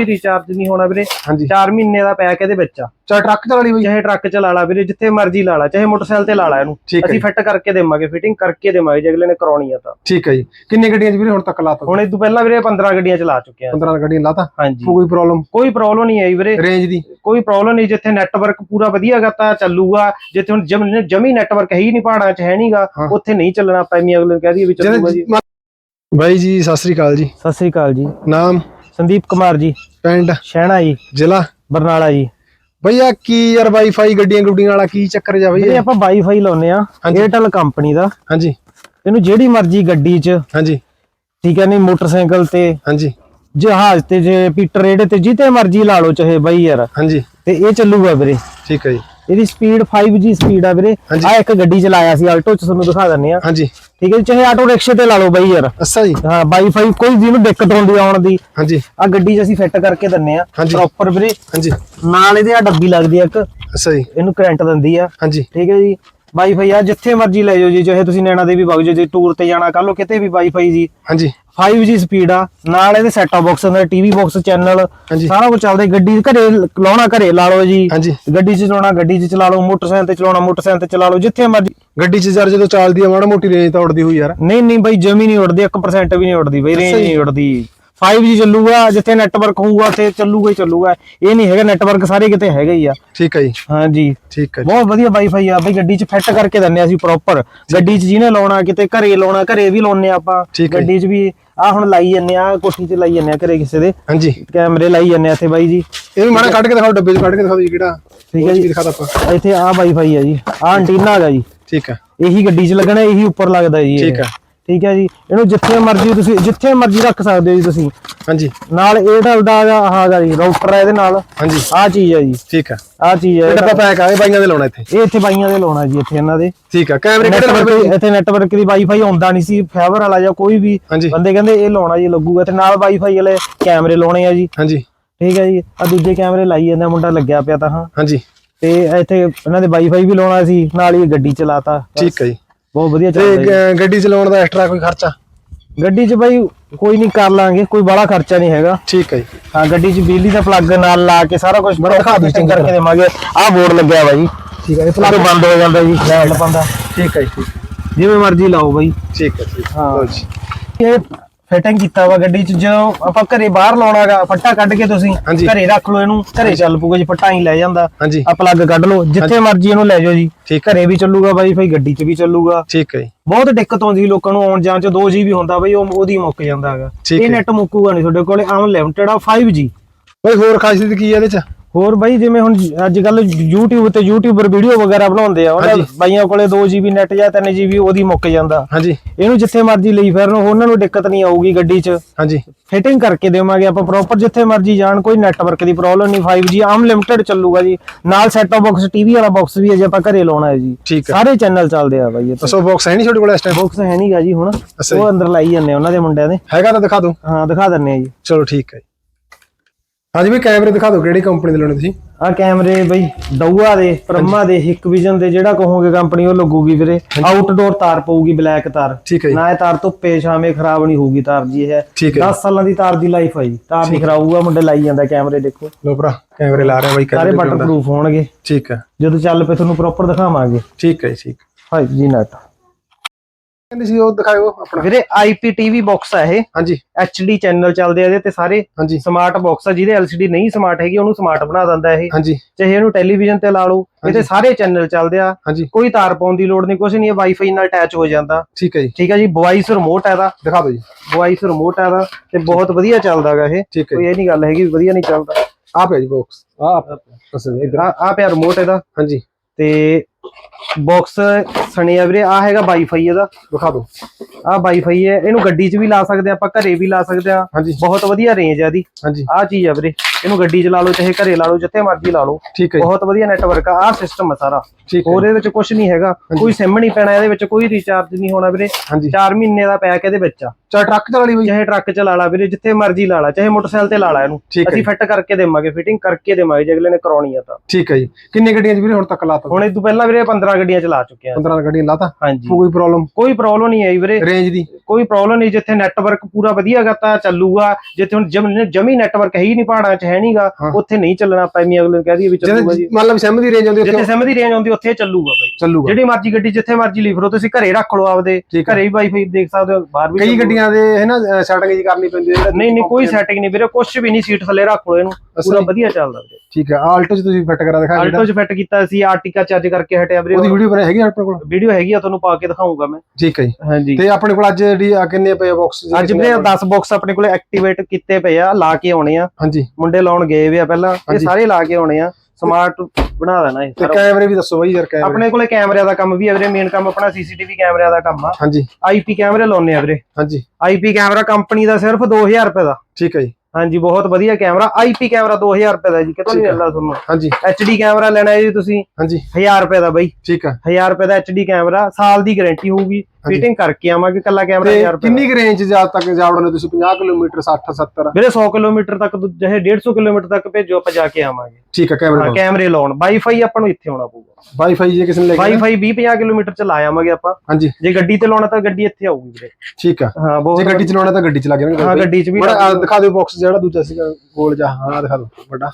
ਵੀ recharge ਨਹੀਂ ਹੋਣਾ ਵੀਰੇ। ਹਾਂਜੀ। 4 ਮਹੀਨੇ ਦਾ ਪੈਕ ਇਹਦੇ ਵਿੱਚ। ਆ ਚਾ ਟਰੱਕ ਚਲਾ ਲਈ ਬਈ ਚਾਹੇ ਟਰੱਕ ਚ ਲਾ ਵੀਰੇ ਜਿੱਥੇ ਮਰਜ਼ੀ ਲਾ ਲਾ ਚਾਹੇ ਮੋਟਰਸਾਈਕਲ ਤੇ ਲਾ ਲਾ ਇਹਨੂੰ। ਅਸੀਂ ਫਿੱਟ ਕਰਕੇ ਦੇਵਾਂਗੇ ਫਿਟਿੰਗ ਕਰਕੇ ਦੇਵਾਂਗੇ ਜੇ ਅਗਲੇ ਨੇ ਕਰਾਉਣੀ ਆ ਤਾਂ। ਠੀਕ ਹੈ ਜੀ। ਕਿੰਨੇ ਗੱਡੀਆਂ ਚ ਵੀਰੇ ਹੁਣ ਤੱਕ ਲਾਤਾ? ਹੁਣ ਇਹ ਤੋਂ ਪਹਿਲਾਂ ਵੀਰੇ 15 ਗੱਡੀਆਂ ਚਲਾ ਚੁੱਕੇ ਆ 15 ਗੱਡੀਆਂ ਲਾਤਾ? ਹਾਂਜੀ। ਕੋਈ ਪ੍ਰੋਬਲਮ ਕੋਈ ਪ੍ਰੋਬਲਮ ਨਹੀਂ ਆਈ ਵੀਰੇ। ਰੇਂਜ ਦੀ? ਕੋਈ ਪ੍ਰੋਬਲਮ ਨਹੀਂ ਜਿੱਥੇ ਨੈਟਵਰਕ ਪੂਰਾ ਵਧੀਆ ਗਾ ਤਾਂ ਚੱਲੂਗਾ। ਜਿੱਥੇ ਹੁਣ ਜਮ ਜਮੀ ਨੈਟਵਰਕ ਹੈ ਹੀ ਨਹੀਂ ਪਹਾੜਾਂ 'ਚ ਹੈ ਨਹੀਂਗਾ। ਉੱਥੇ ਨਹੀਂ ਚੱਲਣਾ ਐਵੇਂ ਅਗਲੇ ਨੂੰ ਕਹਿ ਦਈਏ ਵੀ ਚੱਲੂਗਾ ਜੀ। ਬਾਈ ਜੀ ਸਤਿ ਸ੍ਰੀ ਅਕਾਲ ਜੀ। ਸਤਿ ਸ੍ਰੀ ਅਕਾਲ ਜੀ। ਨਾਮ? ਸੰਦੀਪ ਕੁਮਾਰ ਜੀ ਪਿੰਡ ਸ਼ਹਿਣਾ ਜੀ ਜ਼ਿਲ੍ਹਾ। ਬਰਨਾਲਾ ਜੀ। ਭਈਆ ਕੀ ਯਾਰ ਵਾਈਫਾਈ ਗੱਡੀਆਂ ਗੁੱਡੀਆਂ ਵਾਲਾ ਕੀ ਚੱਕਰ ਜਾ ਵੀਰੇ ਬਈ ਆਪਾਂ ਵਾਈਫਾਈ ਲਾਉਨੇ ਆ। Airtel ਕੰਪਨੀ ਦਾ। ਹਾਂਜੀ। ਇਹਨੂੰ ਜਿਹੜੀ ਮਰਜ਼ੀ ਗੱਡੀ 'ਚ ਹਾਂਜੀ। ਠੀਕ ਹੈ ਨਹੀਂ ਮੋਟਰਸਾਈਕਲ ਤੇ ਹਾਂਜੀ। ਜਹਾਜ਼ ਤੇ ਜੇ ਪੀਟਰ ਰੇੜੇ ਤੇ ਜਿੱਤੇ ਮਰਜ਼ੀ ਲਾ ਲਓ ਚਾਹੇ ਬਾਈ ਯਾਰ। ਹਾਂਜੀ। ਤੇ ਇਹ ਚੱਲੂਗਾ ਵੀਰੇ। ਠੀਕ ਹੈ ਜੀ। ਇਹਦੀ ਸਪੀਡ 5G ਸਪੀਡ ਆ ਵੀਰੇ। ਆ ਇੱਕ ਗੱਡੀ ਚਲਾਇਆ ਸੀ ਆਲਟੋ ਚ ਤੁਹਾਨੂੰ ਦਿਖਾ ਦਿੰਨੇ ਆ ਹਾਂਜੀ। ਠੀਕ ਹੈ ਜੀ, ਚਾਹੇ ਆਟੋ ਰਿਕਸ਼ੇ ਤੇ ਲਾ ਲਓ ਬਾਈ ਯਾਰ। ਅੱਛਾ ਜੀ। ਹਾਂ ਵਾਈਫਾਈ ਕੋਈ ਵੀ ਨੂੰ ਦਿੱਕਤ ਹੁੰਦੀ ਆਉਣ ਦੀ। ਹਾਂਜੀ। ਆ ਗੱਡੀ 'ਚ ਅਸੀਂ ਫਿੱਟ ਕਰਕੇ ਦਿੰਨੇ ਆ। ਪ੍ਰੋਪਰ ਵੀਰੇ। ਹਾਂਜੀ। ਨਾਲ ਇਹਦੇ ਆ ਡੱਬੀ ਲੱਗਦੀ ਆ ਇੱਕ। ਅੱਛਾ ਜੀ। ਇਹਨੂੰ ਕਰੰਟ ਦਿੰਦੀ ਆ। ਹਾਂਜੀ। ਠੀਕ ਹੈ ਜੀ। ਵਾਈਫਾਈ ਆ ਜਿੱਥੇ ਮਰਜ਼ੀ ਲੈ ਜਾਓ ਜੀ ਚਾਹੇ ਤੁਸੀਂ ਨੈਣਾ ਦੇਵੀ ਵਗ ਜਾਓ ਜੀ ਟੂਰ ਤੇ ਜਾਣਾ ਕੱਲ ਨੂੰ ਕਿਤੇ ਵੀ ਵਾਈਫਾਈ ਜੀ। ਹਾਂਜੀ। 5G ਸਪੀਡ ਆ ਨਾਲ ਇਹਦੇ ਸੈਟ ਟਾਪ ਬਾਕਸ ਅੰਦਰ ਟੀਵੀ ਬਾਕਸ ਚੈਨਲ। ਸਾਰਾ ਕੁਝ ਚੱਲਦਾ ਗੱਡੀ ਘਰੇ ਲਾਉਣਾ ਘਰੇ ਲਾ ਲਓ ਜੀ। ਗੱਡੀ 'ਚ ਚਲਾਉਣਾ ਗੱਡੀ 'ਚ ਚਲਾ ਲਓ ਮੋਟਰਸਾਈਕਲ ਤੇ ਚਲਾਉਣਾ ਮੋਟਰਸਾਈਕਲ ਤੇ ਚਲਾ ਲਓ ਜਿੱਥੇ ਮਰਜ਼ੀ। ਗੱਡੀ ਚ ਯਾਰ ਜਦੋਂ ਚੱਲਦੀ ਆ ਮਾੜਾ ਮੋਟੀ ਰੇਂਜ ਤਾਂ ਉੜਦੀ ਹੋਈ ਯਾਰ। ਨਹੀਂ ਨਹੀਂ ਬਾਈ ਜਮੀ ਨਹੀਂ ਉੜਦੀ 1% ਵੀ ਨਹੀਂ ਉੜਦੀ ਬਾਈ ਰੇਂਜ। ਨਹੀਂ ਉੜਦੀ 5G ਚੱਲੂਗਾ ਜਿੱਥੇ ਨੈਟਵਰਕ ਹੋਊਗਾ ਉੱਥੇ ਚੱਲੂਗਾ ਹੀ ਚੱਲੂਗਾ। ਇਹ ਨਹੀਂ ਹੈਗਾ ਨੈਟਵਰਕ ਸਾਰੇ ਕਿਤੇ ਹੈਗਾ ਹੀ ਆ। ਠੀਕ ਹੈ ਜੀ। ਹਾਂਜੀ। ਠੀਕ ਹੈ ਜੀ। ਬਹੁਤ ਵਧੀਆ ਵਾਈਫਾਈ ਆ ਬਈ ਗੱਡੀ 'ਚ ਫਿੱਟ ਕਰਕੇ ਦਿੰਨੇ ਅਸੀਂ ਪ੍ਰੋਪਰ ਗੱਡੀ 'ਚ ਜਿਹਨੇ ਲਾਉਣਾ ਕਿਤੇ ਘਰੇ ਲਾਉਣਾ ਘਰੇ ਵੀ ਲਾਉਨੇ ਆਪਾਂ। ਹੈ ਗੱਡੀ 'ਚ ਵੀ ਆ ਹੁਣ ਲਾਈ ਜੰਨੇ ਆ ਕੋਠੀ 'ਚ ਲਾਈ ਜੰਨੇ ਆ ਘਰੇ ਕਿਸੇ ਦੇ। ਹਾਂਜੀ। ਕੈਮਰੇ ਲਾਈ ਜੰਨੇ ਆ ਇੱਥੇ ਬਾਈ ਜੀ। ਇਹ ਵੀ ਮਾੜਾ ਕੱਢ ਕੇ ਦਿਖਾਓ ਡੱਬੇ ਚ ਕੱਢ ਕੇ ਦਿਖਾਓ ਜੀ ਕਿਹੜਾ। ਠੀਕ ਹੈ ਜੀ। ਕੀ ਦਿਖਾਤਾ ਆਪਾਂ। ਇੱਥੇ ਆ ਵਾਈਫਾਈ ਆ ਜੀ ਆ ਐਂਟੀਨਾ ਹੈਗਾ ਜੀ। ਠੀਕ ਹੈ ਇਹੀ ਗੱਡੀ 'ਚ ਲੱਗਣਾ ਇਹੀ ਉੱਪਰ ਲੱਗਦਾ ਜੀ। ਠੀਕ ਹੈ। ਠੀਕ ਹੈ ਜੀ? ਇਹਨੂੰ ਜਿੱਥੇ ਮਰਜ਼ੀ ਤੁਸੀਂ ਜਿੱਥੇ ਮਰਜ਼ੀ ਰੱਖ ਸਕਦੇ ਹੋ ਜੀ ਤੁਸੀਂ। ਹਾਂਜੀ। ਨਾਲ Airtel ਦਾ ਆਗਾ ਜੀ ਰਾਊਟਰ ਹੈ ਇਹਦੇ ਨਾਲ। ਹਾਂਜੀ। ਆਹ ਚੀਜ਼ ਹੈ ਜੀ। ਠੀਕ ਹੈ। ਆਹ ਚੀਜ਼ ਹੈ ਇਹ ਡੱਬਾ ਪੈਕ ਆ ਇਹ ਬਾਈਆਂ ਦੇ ਲਾਉਣਾ ਇੱਥੇ। ਇਹ ਇੱਥੇ ਬਾਈਆਂ ਦੇ ਲਾਉਣਾ ਜੀ ਇੱਥੇ ਇਹਨਾਂ ਦੇ। ਠੀਕ ਹੈ ਕੈਮਰੇ ਕਿਹੜੇ ਬਈ? ਇੱਥੇ ਨੈਟਵਰਕ ਦੀ ਵਾਈਫਾਈ ਆਉਂਦਾ ਨਹੀਂ ਸੀ ਫਾਈਬਰ ਵਾਲਾ ਜਾਂ ਕੋਈ ਵੀ। ਬੰਦੇ ਕਹਿੰਦੇ ਇਹ ਲਾਉਣਾ ਜੀ ਲੱਗੂਗਾ ਤੇ ਨਾਲ ਵਾਈਫਾਈ ਵਾਲੇ ਕੈਮਰੇ ਲਾਉਣੇ ਆ ਜੀ। ਹਾਂਜੀ। ਠੀਕ ਹੈ ਜੀ ਆ ਦੂਜੇ ਕੈਮਰੇ ਲਾਈ ਜਾਂਦਾ ਮੁੰਡਾ ਲੱਗਿਆ ਪਿਆ ਤਾਂ ਹਾਂ। ਹਾਂਜੀ। ਤੇ ਇੱਥੇ ਇਹਨਾਂ ਦੇ ਵਾਈਫਾਈ ਵੀ ਲਾਉਣਾ ਸੀ ਨਾਲ ਹੀ ਗੱਡੀ ਚਲਾਤਾ। ਠੀਕ ਹੈ ਜੀ। ਬਹੁਤ ਵਧੀਆ ਤੇ ਚੱਲਦਾ ਜੀ। ਗ- ਗੱਡੀ ਚਲਾਉਣ ਦਾ ਐਕਸਟਰਾ ਕੋਈ ਖਰਚਾ? ਗੱਡੀ 'ਚ ਬਾਈ ਕੋਈ ਨਹੀਂ ਕਰ ਲਾਂਗੇ ਕੋਈ ਬੜਾ ਖਰਚਾ ਨਹੀਂ ਹੈਗਾ। ਠੀਕ ਹੈ ਜੀ। ਹਾਂ ਗੱਡੀ 'ਚ ਬਿਜਲੀ ਦਾ ਪਲੱਗ ਨਾਲ ਲਾ ਕੇ ਸਾਰਾ ਕੁਝ ਬੜਾ ਦਿਖਾ ਦੇ ਕਰਕੇ ਦੇਵਾਂਗੇ। ਆਹ ਬੋਰਡ ਲੱਗਿਆ ਵਾ ਜੀ। ਠੀਕ ਹੈ ਪਲੱਗ ਬੰਦ ਹੋ ਜਾਂਦਾ ਜੀ ਲਾਈਟ ਪਾਉਂਦਾ ਠੀਕ ਹੈ ਜੀ। ਠੀਕ ਜਿਵੇਂ ਮਰਜ਼ੀ ਲਾਓ ਬਾਈ। ਠੀਕ ਹੈ ਠੀਕ ਹਾਂ। ਲਓ ਜੀ। ਇਹ ਫਿਟਿੰਗ ਕੀਤਾ ਵਾ ਗੱਡੀ 'ਚ ਜਦੋਂ ਆਪਾਂ ਘਰੇ ਬਾਹਰ ਲਾਉਣਾਗਾ ਫੱਟਾ ਕੱਢ ਕੇ ਤੁਸੀਂ ਹਾਂਜੀ। ਘਰੇ ਰੱਖ ਲਓ ਇਹਨੂੰ ਘਰੇ ਚੱਲ ਪੂਗਾ ਜੀ ਫੱਟਾ ਹੀ ਲੈ ਜਾਂਦਾ। ਹਾਂਜੀ। ਆ ਪਲੱਗ ਕੱਢ ਲਓ ਜਿੱਥੇ ਮਰਜ਼ੀ ਇਹਨੂੰ ਲੈ ਜਾਓ ਜੀ। ਠੀਕ ਘਰੇ ਵੀ ਚੱਲੂਗਾ ਵਾਈਫਾਈ ਗੱਡੀ 'ਚ ਵੀ ਚੱਲੂਗਾ। ਠੀਕ ਹੈ ਜੀ। ਬਹੁਤ ਦਿੱਕਤ ਆਉਂਦੀ ਲੋਕਾਂ ਨੂੰ ਆਉਣ ਜਾਣ 'ਚ 2 GB ਹੁੰਦਾ ਬਈ ਉਹ ਉਹਦੀ ਮੁੱਕ ਜਾਂਦਾ ਹੈਗਾ ਠੀਕ ਇਹ ਹੈ। ਨੈਟ ਮੁੱਕੂਗਾ ਨਹੀਂ ਤੁਹਾਡੇ ਕੋਲੇ ਅਨਲਿਮਟਿਡ ਆ 5G ਬਈ ਹੋਰ ਖਾਸੀਅਤ ਕੀ ਹੈ ਇਹਦੇ ਚ? ਹੋਰ ਬਾਈ ਜਿਵੇਂ ਹੁਣ ਅੱਜ ਕੱਲ YouTube ਤੇ YouTuber ਵੀਡੀਓ ਵਗੈਰਾ ਬਣਾਉਂਦੇ ਆ ਉਹਨਾਂ। ਬਾਈਆਂ ਕੋਲੇ 2 GB ਨੈਟ ਜਾਂ 3 GB ਉਹਦੀ ਮੁੱਕ ਜਾਂਦਾ। ਹਾਂਜੀ। ਇਹਨੂੰ ਜਿੱਥੇ ਮਰਜ਼ੀ ਲਈ ਫਿਰਨ ਉਹਨਾਂ ਨੂੰ ਦਿੱਕਤ ਨਹੀਂ ਆਊਗੀ ਗੱਡੀ 'ਚ। ਹਾਂਜੀ। ਫਿਟਿੰਗ ਕਰਕੇ ਦੇਵਾਂਗੇ ਆਪਾਂ ਪ੍ਰੋਪਰ ਜਿੱਥੇ ਮਰਜ਼ੀ ਜਾਣ ਕੋਈ ਨੈਟਵਰਕ ਦੀ ਪ੍ਰੋਬਲਮ ਨਹੀਂ 5G ਅਨਲਿਮਟਿਡ ਚੱਲੂਗਾ ਜੀ। ਨਾਲ ਸੈਟ ਟਾਪ ਬਾਕਸ ਟੀਵੀ ਵਾਲਾ ਬਾਕਸ ਵੀ ਹੈ ਜੇ ਆਪਾਂ ਘਰੇ ਲਾਉਣਾ ਹੈ ਜੀ। ਸਾਰੇ ਚੈਨਲ ਚੱਲਦੇ ਆ ਬਾਈ ਇੱਥੇ। ਦੱਸੋ ਬਾਕਸ ਹੈ ਨਹੀਂ ਤੁਹਾਡੇ ਕੋਲ ਇਸ ਟਾਈਮ ਬਾਕਸ ਹੈ ਨਹੀਂਗਾ ਜੀ ਹੁਣ। ਉਹ। ਅੰਦਰ ਲਾਈ ਜਾਂਦੇ ਉਹਨਾਂ ਦੇ ਮੁੰਡਿਆਂ ਦੇ। ਹੈਗਾ ਤਾਂ ਦਿਖਾ ਦਿਓ ਹਾਂ ਦਿਖਾ ਦਿੰਨੇ ਆ ਜੀ। ਚਲੋ ਠੀਕ ਹੈ। ਹਾਂਜੀ ਵੀ ਕੈਮਰੇ ਦਿਖਾ ਦਿਓ ਕਿਹੜੀ ਕੰਪਨੀ ਦੇ ਲਾਉਣੇ ਤੁਸੀਂ। ਆ ਕੈਮਰੇ ਬਈ ਡਊਆ ਦੇ ਪ੍ਰਮਾ ਦੇ ਹਿਕ ਵਿਜ਼ਨ ਦੇ ਜਿਹੜਾ ਕਹੋਗੇ ਕੰਪਨੀ ਉਹ ਲੱਗੂਗੀ ਵੀਰੇ। ਆਊਟਡੋਰ ਤਾਰ ਪਊਗੀ ਬਲੈਕ ਤਾਰ। ਨਾ ਇਹ ਤਾਰ ਧੁੱਪੇ ਛਾਵੇਂ ਖਰਾਬ ਨਹੀਂ ਹੋਊਗੀ ਤਾਰ ਜੀ ਇਹ। ਠੀਕ ਹੈ 10 ਸਾਲਾਂ ਦੀ ਤਾਰ ਦੀ ਲਾਈਫ ਹੈ ਜੀ। ਤਾਰ ਨਹੀਂ ਖਰਾਬ ਹੋਊਗਾ ਮੁੰਡੇ ਲਾਈ ਜਾਂਦਾ ਕੈਮਰੇ ਦੇਖੋ। ਲੋ ਭਰਾ ਕੈਮਰੇ ਲਾ ਰਹੇ ਬਾਈ ਸਾਰੇ ਕੈਮਰੇ ਬਟਨ ਪ੍ਰੂਫ ਹੋਣਗੇ। ਠੀਕ ਹੈ। ਜਦੋਂ ਚੱਲ ਪਏ ਤੁਹਾਨੂੰ ਪ੍ਰੋਪਰ ਦਿਖਾਵਾਂਗੇ। ਠੀਕ ਹੈ ਜੀ, ਠੀਕ 5G ਨੈਟ ਕਹਿੰਦੇ ਸੀ ਉਹ ਦਿਖਾਇਓ ਆਪਣਾ। ਵੀਰੇ IPTV ਬਾਕਸ ਆ ਇਹ। ਹਾਂਜੀ। HD ਚੈਨਲ ਚੱਲਦੇ ਆ ਇਹਦੇ ਤੇ ਸਾਰੇ। ਹਾਂਜੀ। ਸਮਾਰਟ ਬਾਕਸ ਆ ਜਿਹਦੇ LCD ਨਹੀਂ ਸਮਾਰਟ ਹੈਗੀ ਉਹਨੂੰ ਸਮਾਰਟ ਬਣਾ ਦਿੰਦਾ ਇਹ। ਹਾਂਜੀ। ਚਾਹੇ ਇਹਨੂੰ ਟੈਲੀਵਿਜ਼ਨ ਤੇ ਲਾ ਲਓ ਇਹਦੇ ਸਾਰੇ ਚੈਨਲ ਚੱਲਦੇ ਆ। ਹਾਂਜੀ। ਕੋਈ ਤਾਰ ਪਾਉਣ ਦੀ ਲੋੜ ਨਹੀਂ ਕੁਝ ਨਹੀਂ ਇਹ ਵਾਈਫਾਈ ਨਾਲ ਅਟੈਚ ਹੋ ਜਾਂਦਾ। ਠੀਕ ਹੈ ਜੀ। ਠੀਕ ਹੈ ਜੀ ਵੌਇਸ ਰਿਮੋਟ ਹੈ ਇਹਦਾ। ਦਿਖਾ ਦਿਓ ਜੀ। ਵੌਇਸ ਰਿਮੋਟ ਹੈ ਇਹਦਾ ਤੇ ਬਹੁਤ ਵਧੀਆ ਚੱਲਦਾਗਾ ਇਹ। ਹੈ ਕੋਈ ਇਹ ਨਹੀਂ ਗੱਲ ਹੈਗੀ ਵਧੀਆ ਨਹੀਂ ਚੱਲਦਾ। ਆ ਪਿਆ ਜੀ ਬਾਕਸ ਆ ਬਸ ਇਧਰ। ਆ ਆ ਪਿਆ ਰਿਮੋਟ ਇਹਦਾ। ਹਾਂਜੀ। ਤੇ ਬਾਕਸ ਸਣੇ ਆ ਵੀਰੇ ਆ ਹੈਗਾ ਵਾਈਫਾਈ ਇਹਦਾ। ਦਿਖਾ ਦਿਓ। ਆ ਵਾਈਫਾਈ ਹੈ ਇਹਨੂੰ ਗੱਡੀ 'ਚ ਵੀ ਲਾ ਸਕਦੇ ਆ ਆਪਾਂ ਘਰੇ ਵੀ ਲਾ ਸਕਦੇ ਆ। ਬਹੁਤ ਵਧੀਆ ਰੇਂਜ ਆ ਹਾਂਜੀ। ਆ ਚੀਜ਼ ਆ ਵੀਰੇ ਇਹਨੂੰ ਗੱਡੀ 'ਚ ਲਾ ਲਓ ਚਾਹੇ ਘਰੇ ਲਾ ਲਓ ਜਿੱਥੇ ਮਰਜ਼ੀ ਲਾ ਲਓ। ਬਹੁਤ ਵਧੀਆ ਨੈਟਵਰਕ ਆ ਆਹ ਸਿਸਟਮ ਆ ਸਾਰਾ। ਹੋਰ ਇਹਦੇ ਵਿੱਚ ਕੁਝ ਨਹੀਂ ਹੈਗਾ ਕੋਈ ਸਿਮ ਨਹੀਂ ਪੈਣਾ ਇਹਦੇ ਵਿੱਚ ਕੋਈ ਰੀਚਾਰਜ ਨਹੀਂ ਹੋਣਾ ਵੀਰੇ। ਹਾਂਜੀ। 4 ਮਹੀਨੇ ਦਾ ਪੈਕ ਇਹਦੇ ਵਿੱਚ ਆ। ਚਾ ਟਰੱਕ ਚ ਵਾਲੀ ਬਈ। ਚਾਹੇ ਟਰੱਕ ਚ ਲਾ ਵੀਰੇ ਜਿੱਥੇ ਮਰਜ਼ੀ ਲਾ ਲਾ ਚਾਹੇ ਮੋਟਰਸਾਈਕਲ ਤੇ ਲਾ ਲਾ ਇਹਨੂੰ। ਅਸੀਂ ਫਿੱਟ ਕਰਕੇ ਦੇਵਾਂਗੇ ਫਿਟਿੰਗ ਕਰਕੇ ਦੇਵਾਂਗੇ ਜੇ ਅਗਲੇ ਨੇ ਕਰਾਉਣੀ ਆ ਤਾਂ। ਠੀਕ ਹੈ ਜੀ। ਕਿੰਨੇ ਗੱਡੀਆਂ ਚ ਵੀਰੇ ਹੁਣ ਤੱਕ ਲਾਤਾ? ਹੁਣ ਇਹ ਤੋਂ ਪਹਿਲਾਂ ਵੀਰੇ 15 ਗੱਡੀਆਂ ਚਲਾ ਚੁੱਕੇ ਆ 15 ਗੱਡੀਆਂ ਲਾਤਾ? ਹਾਂਜੀ। ਕੋਈ ਪ੍ਰੋਬਲਮ ਕੋਈ ਪ੍ਰੋਬਲਮ ਨਹੀਂ ਆਈ ਵੀਰੇ। ਰੇਂਜ ਦੀ? ਕੋਈ ਪ੍ਰੋਬਲਮ ਨਹੀਂ ਜਿੱਥੇ ਨੈਟਵਰਕ ਪੂਰਾ ਵਧੀਆ ਗਾ ਤਾਂ ਚੱਲੂਗਾ। ਜਿੱਥੇ ਹੁਣ ਜਮ- ਜਮੀ ਨੈਟਵਰਕ ਹੈ ਹੀ ਨਹੀਂ ਪਹਾੜਾਂ 'ਚ ਹੈ ਨਹੀਂਗਾ। ਉੱਥੇ ਨਹੀਂ ਚੱਲਣਾ ਆਪਾਂ ਐਵੇਂ ਅਗਲੇ ਨੂੰ ਕਹਿ ਦਈਏ ਵੀ ਚੱਲੂਗਾ ਜੀ। ਮਤਲਬ ਸਿਮ ਦੀ ਰੇਂਜ ਆਉਂਦੀ ਜਿੱਥੇ ਉੱਥੇ ਸਿਮ ਦੀ ਰੇਂਜ ਆਉਂਦੀ ਉੱਥੇ ਚੱਲੂਗਾ ਬਾਈ। ਚੱਲੂਗਾ। ਜਿਹੜੀ ਮਰਜ਼ੀ ਗੱਡੀ ਜਿੱਥੇ ਮਰਜ਼ੀ ਲਿਖ ਲਓ ਤੁਸੀਂ ਘਰੇ ਰੱਖ ਲਓ ਆਪਦੇ। ਘਰੇ ਵੀ ਵਾਈਫਾਈ ਦੇਖ ਸਕਦੇ ਹੋ ਬਾਹਰ ਵੀ ਕਈ। ਗੱਡੀਆਂ ਦੇ ਹੈ ਨਾ ਸੈਟਿੰਗ ਜੀ ਕਰਨੀ ਪੈਂਦੀ ਹੈ ਨਹੀਂ ਨਹੀਂ ਕੋਈ ਸੈਟਿੰਗ ਨਹੀਂ। ਵੀਰੇ ਕੁਝ ਵੀ ਨਹੀਂ ਸੀਟ ਥੱਲੇ ਰੱਖ ਲਓ ਇਹਨੂੰ। ਪੂਰਾ। ਵਧੀਆ ਚੱਲਦਾ ਵੀਰੇ। ਠੀਕ ਹੈ ਆਲਟੋ ਚ ਤੁਸੀਂ ਫਿੱਟ ਕਰਾ ਦਿਖਾ ਜਿਹੜਾ ਆਲਟੋ 'ਚ ਫਿੱਟ ਕੀਤਾ ਸੀ ਆਰਟਿਕਾ ਚਾਰਜ ਕਰਕੇ ਹਟਿਆ ਵੀਰੇ ਉਹਦੀ ਵੀਡੀਓ ਬਣਾ ਹੈਗੀ ਆਪਣੇ ਕੋਲ? ਵੀਡੀਓ ਹੈਗੀ ਆ ਤੁਹਾਨੂੰ ਪਾ ਕੇ ਦਿਖਾਉਂਗਾ ਮੈਂ। ਠੀਕ ਹੈ ਜੀ। ਹਾਂਜੀ। ਤੇ ਆਪਣੇ ਕੋਲ ਅੱਜ ਜਿਹੜੀ ਆ ਕਿੰਨੇ ਪਏ ਬਾਕਸ ਅੱਜ ਵੀਰੇ 10 ਬਾਕਸ ਆਪਣੇ ਕੋਲੇ ਐਕਟੀਵੇਟ ਕੀਤੇ ਪਏ ਆ ਲਾ ਕੇ ਆਉਣੇ ਆ। ਹਾਂਜੀ। ਮੁੰਡੇ ਲਾਉਣ ਗਏ ਵੀ ਆ ਪਹਿਲਾਂ ਇਹ। ਸਾਰੇ ਲਾ ਕੇ ਆਉਣੇ ਆ। ਸਮਾਰਟ ਬਣਾ ਦੇਣਾ ਇਹ ਤੇ। ਕੈਮਰੇ ਵੀ ਦੱਸੋ ਬਾਈ ਯਾਰ ਕੈਮਰੇ। ਆਪਣੇ ਕੋਲੇ ਕੈਮਰਿਆਂ ਦਾ ਕੰਮ ਵੀ ਆ ਵੀਰੇ ਮੇਨ ਕੰਮ ਆਪਣਾ ਸੀਸੀਟੀਵੀ ਕੈਮਰਿਆਂ ਦਾ ਕੰਮ ਆ। ਹਾਂਜੀ। ਆਈਪੀ ਕੈਮਰੇ ਲਾਉਣੇ ਆ ਵੀਰੇ। ਹਾਂਜੀ। ਆਈਪੀ ਕੈਮਰਾ ਕੰਪਨੀ ਦਾ ਸਿਰਫ 2000 ਰੁਪਏ ਦਾ। ਠੀਕ ਹੈ ਜੀ। ਹਾਂਜੀ ਬਹੁਤ ਵਧੀਆ ਕੈਮਰਾ ਆਈਪੀ ਕੈਮਰਾ 2000 ਰੁਪਏ ਦਾ ਜੀ ਕਿਤੋਂ ਨਹੀਂ ਆ। ਮਿਲਦਾ ਤੁਹਾਨੂੰ? ਹਾਂਜੀ। ਐਚਡੀ ਕੈਮਰਾ ਲੈਣਾ ਹੈ ਜੀ ਤੁਸੀਂ। ਹਾਂਜੀ। 1000 ਰੁਪਏ ਦਾ ਬਈ। ਠੀਕ ਹੈ 1000 ਰੁਪਏ ਦਾ ਐਚਡੀ ਕੈਮਰਾ ਸਾਲ ਦੀ ਗਾਰੰਟੀ ਹੋਊਗੀ। ਫਿਟਿੰਗ ਕਰਕੇ ਆਵਾਂਗੇ ਕੱਲਾ ਕੈਮਰਾ ਤੇ 1000 ਰੁਪਏ। ਕਿੰਨੀ ਕੁ ਰੇਂਜ ਜਾ ਤੱਕ ਜਾਵੜਨੇ ਤੁਸੀਂ? 50 ਕਿਲੋਮੀਟਰ 60 70 ਵੀਰੇ 100 ਕਿਲੋਮੀਟਰ ਤੱਕ ਚਾਹੇ 150 ਕਿਲੋਮੀਟਰ ਤੱਕ ਭੇਜੋ ਆਪਾਂ ਜਾ ਕੇ ਆਵਾਂਗੇ। ਠੀਕ ਹੈ ਹਾਂ ਕੈਮਰੇ ਕੈਮਰੇ ਲਾਉਣ। ਵਾਈਫਾਈ ਆਪਾਂ ਨੂੰ ਇੱਥੇ ਆਉਣਾ ਪਊਗਾ। ਵਾਈਫਾਈ ਜੇ ਕਿਸੇ ਨੇ ਲੈ ਕੇ ਵਾਈਫਾਈ 20 50 ਕਿਲੋਮੀਟਰ ਚ ਲਾ ਆਵਾਂਗੇ ਆਪਾਂ। ਹਾਂਜੀ। ਜੇ ਗੱਡੀ ਤੇ ਲਾਉਣਾ ਤਾਂ ਗੱਡੀ ਇੱਥੇ ਆਊਗੀ ਵੀਰੇ। ਠੀਕ ਹੈ ਹਾਂ ਜੇ ਗੱਡੀ ਚਲਾਉਣਾ ਤਾਂ ਗੱਡੀ ਚਲਾ ਕੇ ਹਾਂ ਗੱਡੀ ਚ ਵੀ ਦਿਖਾ ਦਿਓ ਬਾਕਸ ਜਿਹੜਾ ਦੂਜਾ ਸੀਗਾ ਗੋਲ ਜਿਹਾ। ਹਾਂ ਦਿਖਾ ਦਿਓ। ਵੱਡਾ।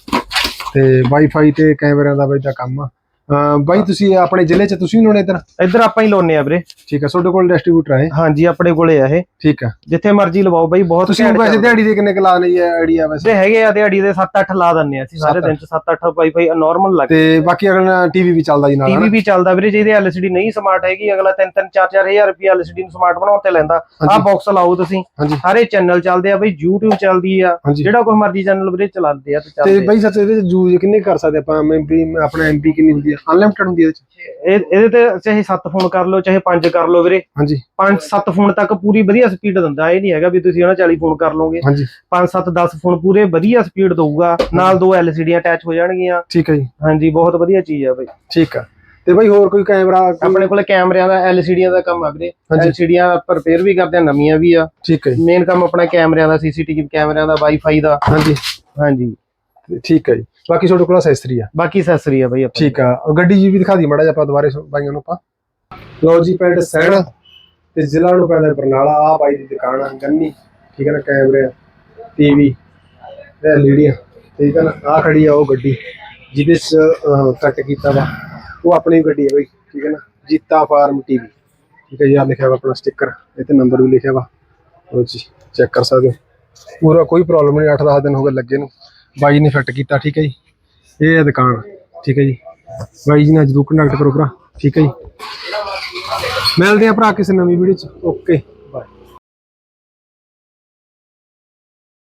ਤੇ ਵਾਈਫਾਈ ਤੇ ਕੈਮਰਿਆਂ ਦਾ ਬਈ ਦਾ ਕੰਮ ਆ। ਬਾਈ ਤੁਸੀਂ ਆਪਣੇ ਜ਼ਿਲ੍ਹੇ 'ਚ ਤੁਸੀਂ ਲਾਉਣੇ ਇੱਧਰ? ਇੱਧਰ ਆਪਾਂ ਹੀ ਲਾਉਨੇ ਆ ਵੀਰੇ। ਠੀਕ ਹੈ ਤੁਹਾਡੇ ਕੋਲ ਡਿਸਟ੍ਰੀਬਿਊਟਰ ਹੈ ਹਾਂਜੀ ਆਪਣੇ ਕੋਲੇ ਆ ਇਹ। ਠੀਕ ਹੈ। ਜਿੱਥੇ ਮਰਜ਼ੀ ਲਵਾਓ ਬਾਈ ਬਹੁਤ ਤੁਸੀਂ ਵੈਸੇ। ਦਿਹਾੜੀ ਦੇ ਕਿੰਨੇ ਕਲਾ ਨਹੀਂ ਹੈ ਆਈਡੀਆ ਵੈਸੇ? ਤੇ ਹੈਗੇ ਆ ਦਿਹਾੜੀ ਦੇ 7-8 ਲਾ ਦਿੰਨੇ ਆ ਅਸੀਂ ਸਾਰੇ ਦਿਨ ਚ 7-8 ਵਾਈਫਾਈ ਨਾਰਮਲ ਲੱਗ ਤੇ ਬਾਕੀ ਅਗਲਾ ਟੀਵੀ ਵੀ ਚੱਲਦਾ ਜੀ ਨਾਲ ਟੀਵੀ? ਵੀ ਚੱਲਦਾ ਵੀਰੇ ਜਿਹਦੇ ਐਲਸੀਡੀ ਨਹੀਂ ਸਮਾਰਟ ਹੈਗੀ ਅਗਲਾ 3-3 4-4 ਹਜ਼ਾਰ ਰੁਪਏ ਐਲਸੀਡੀ ਨੂੰ ਸਮਾਰਟ ਬਣਾਉਣ ਤੇ ਲੈਂਦਾ। ਹਾਂਜੀ। ਬਾਕਸ ਲਾਓ ਤੁਸੀਂ। ਸਾਰੇ ਚੈਨਲ ਚੱਲਦੇ ਆ ਬਈ YouTube ਚੱਲਦੀ ਆ। ਜਿਹੜਾ ਕੋਈ ਮਰਜ਼ੀ ਚੈਨਲ ਵੀਰੇ ਚਲਾਉਂਦੇ ਆ ਤੇ ਤੇ ਚੱਲਦੇ ਆ। ਬਾਈ ਸੱਚ ਇਹਦੇ ਚ ਯੂਜ਼ ਕਿੰਨੇ ਕਰ ਸਕਦੇ ਆਪਾਂ? ਐਮਪੀ ਆਪਣਾ ਐਮਪੀ ਕਿੰਨੀ ਹੁੰਦੀ ਅਨਲਿਮਿਟਡ ਹੁੰਦੀ ਹੈ ਇਹਦੇ ਚ। ਇਹ ਇਹਦੇ ਤੇ ਚਾਹੇ 7 ਫੋਨ ਕਰ ਲਓ ਚਾਹੇ 5 ਕਰ ਲਓ ਵੀਰੇ। ਹਾਂਜੀ। 5-7 ਫੋਨ ਤੱਕ ਪੂਰੀ ਵਧੀਆ ਸਪੀਡ ਦਿੰਦਾ। ਇਹ ਨਹੀਂ ਹੈਗਾ ਵੀ ਤੁਸੀਂ ਉਹਨਾਂ 40 ਫੋਨ ਕਰ ਲਓਗੇ। ਹਾਂਜੀ। 5-7 10 ਫੋਨ ਪੂਰੇ ਵਧੀਆ ਸਪੀਡ ਦਊਗਾ। ਨਾਲ ਦੋ ਐਲਸੀਡੀਆਂ ਅਟੈਚ ਹੋ ਜਾਣਗੀਆਂ। ਠੀਕ ਹੈ ਜੀ। ਹਾਂਜੀ ਬਹੁਤ ਵਧੀਆ ਚੀਜ਼ ਆ ਬਈ। ਠੀਕ ਆ। ਤੇ ਬਾਈ ਹੋਰ ਕੋਈ ਕੈਮਰਾ ਆਪਣੇ ਕੋਲੇ ਕੈਮਰਿਆਂ ਦਾ ਐਲਸੀਡੀਆਂ ਦਾ ਕੰਮ ਆ ਵੀਰੇ। ਐਲਸੀਡੀਆਂ ਰਿਪੇਅਰ ਵੀ ਕਰਦੇ ਆ ਨਵੀਆਂ ਵੀ ਆ। ਠੀਕ ਹੈ ਮੇਨ ਕੰਮ ਆਪਣਾ ਕੈਮਰਿਆਂ ਦਾ ਸੀਸੀਟੀਵੀ ਕੈਮਰਿਆਂ ਦਾ ਵਾਈਫਾਈ ਦਾ। ਹਾਂਜੀ। ਹਾਂਜੀ। ਠੀਕ ਹੈ ਜੀ। ਬਾਕੀ ਤੁਹਾਡੇ ਕੋਲ ਅਸੈਸਰੀ ਆ। ਬਾਕੀ ਅਸੈਸਰੀ ਆ ਬਈ ਆਪਣੀ। ਠੀਕ ਆ। ਗੱਡੀ ਜੀ ਵੀ ਦਿਖਾ ਦੀ ਮੜਾ ਜਿਹਾ ਆਪਾਂ ਦੁਬਾਰੇ ਬਾਈਆਂ ਨੂੰ ਆਪਾਂ। ਲਓ ਜੀ ਪਿੰਡ ਸੈਣ ਤੇ ਜ਼ਿਲ੍ਹਾ ਨੂੰ ਪੈਂਦਾ ਬਰਨਾਲਾ ਆ ਬਾਈ ਦੀ ਦੁਕਾਨ ਆ ਗੰਨੀ। ਠੀਕ ਹੈ ਨਾ ਕੈਮਰੇ ਟੀਵੀ ਤੇ ਐਲਈਡੀਆਂ ਠੀਕ ਹੈ ਨਾ ਆ ਖੜੀ ਆ ਉਹ ਗੱਡੀ ਜਿਹਦੇ ਚ ਕੱਟ ਕੀਤਾ ਵਾ। ਉਹ ਆਪਣੀ ਗੱਡੀ ਹੈ ਬਾਈ ਠੀਕ ਹੈ ਨਾ ਜੀਤਾ ਫਾਰਮ ਟੀਵੀ ਠੀਕ ਹੈ ਜੀ ਆ ਲਿਖਿਆ ਵਾ ਆਪਣਾ ਸਟicker ਤੇ ਨੰਬਰ ਵੀ ਲਿਖਿਆ ਵਾ। ਲਓ ਜੀ ਚੈੱਕ ਕਰ ਸਕਦੇ ਹੋ। ਪੂਰਾ ਕੋਈ ਪ੍ਰੋਬਲਮ ਨਹੀਂ 8-10 ਦਿਨ ਹੋ ਗਏ ਲੱਗੇ ਨੂੰ। ਬਾਈ ਨੇ ਫਿੱਟ ਕੀਤਾ, ਠੀਕ ਹੈ ਜੀ। ਇਹ ਹੈ ਦੁਕਾਨ, ਠੀਕ ਹੈ ਜੀ। ਬਾਈ ਜੀ ਨਾਲ ਜਰੂਰ ਕੰਟੈਕਟ ਕਰੋ ਭਰਾ, ਠੀਕ ਹੈ ਜੀ। ਮਿਲਦੇ ਆ ਭਰਾ ਕਿਸੇ ਨਵੀਂ ਵੀਡੀਓ ਚ। ਓਕੇ